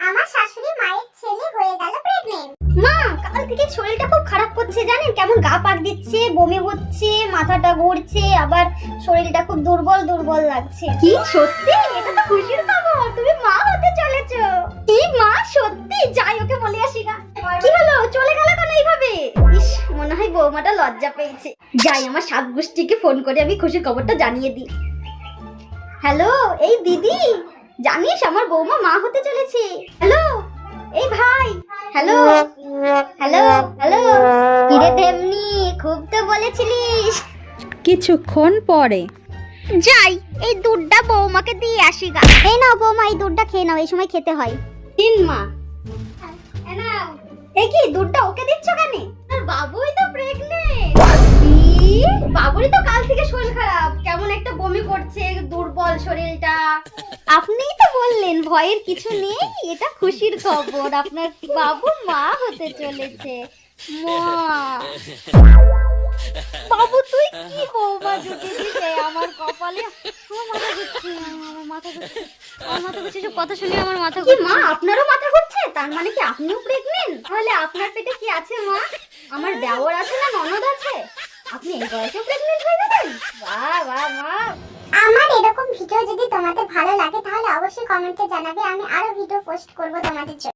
আমার শাশুড়ি মায়ের ছেলে হয়ে গেল প্রেগনেন্ট মা কাল থেকে শরীরটা খুব খারাপ করছে জানেন? কেমন গা পাক দিচ্ছে বমি হচ্ছে মাথাটা ঘুরছে আবার শরীরটা খুব দুর্বল দুর্বল লাগছে। কি? সত্যি? এটা তো খুশির খবর। তুমি মা হতে চলেছো। কি? মা? সত্যি? যাই ওকে বলে আসি গা। কি হলো? চলে গেল কেন এইভাবে? ইস মনে হয় বৌমাটা লজ্জা পেয়েছে। যাই আমার সাত গোষ্ঠীকে ফোন করে আমি খুশির খবরটা জানিয়ে দিই। হ্যালো এই দিদি? জানিস আমার বৌমা মা হতে চলেছে। হ্যালো? এই ভাই হ্যালো? Hello hello? কিরে তেমনি খুব তো বলেছিলিস। কিছুক্ষণ পরে। যাই এই দুধটা বৌমাকে দিয়ে আসি গা। এই নাও বৌমা এই দুধটা খেয়ে নাও এই সময় খেতে হয়। তিন মা। এই কি দুধটা ওকে দিচ্ছ কেন? আর বাবুই শরীরটা। আপনিই তো বললেন ভয়ের কিছু নেই এটা খুশির খবর। আপনার বাবু মা হতে চলেছে। মা। বাবু তুই কি বৌমা জুটি দিতে? আমার কপালে আমার মাথা ঘুরছে আমার মাথা ঘুরছে আমার মাথা ঘুরছে সব কথা শুনে আমার মাথা ঘুরছে। মা আপনারও মাথা ঘুরছে? তার মানে কি আপনিও প্রেগনেন্ট তাহলে আপনার পেটে কি আছে মা? আমার দেওর আছে না ননদ আছে? আপনি এই বয়সে প্রেগনেন্ট হয়ে গেলেন বাহ বাহ মা ভিডিও যদি তোমাদের ভালো লাগে, তাহলে অবশ্যই কমেন্টে জানাবে। আমি আরও ভিডিও পোস্ট করব তোমাদের জন্য।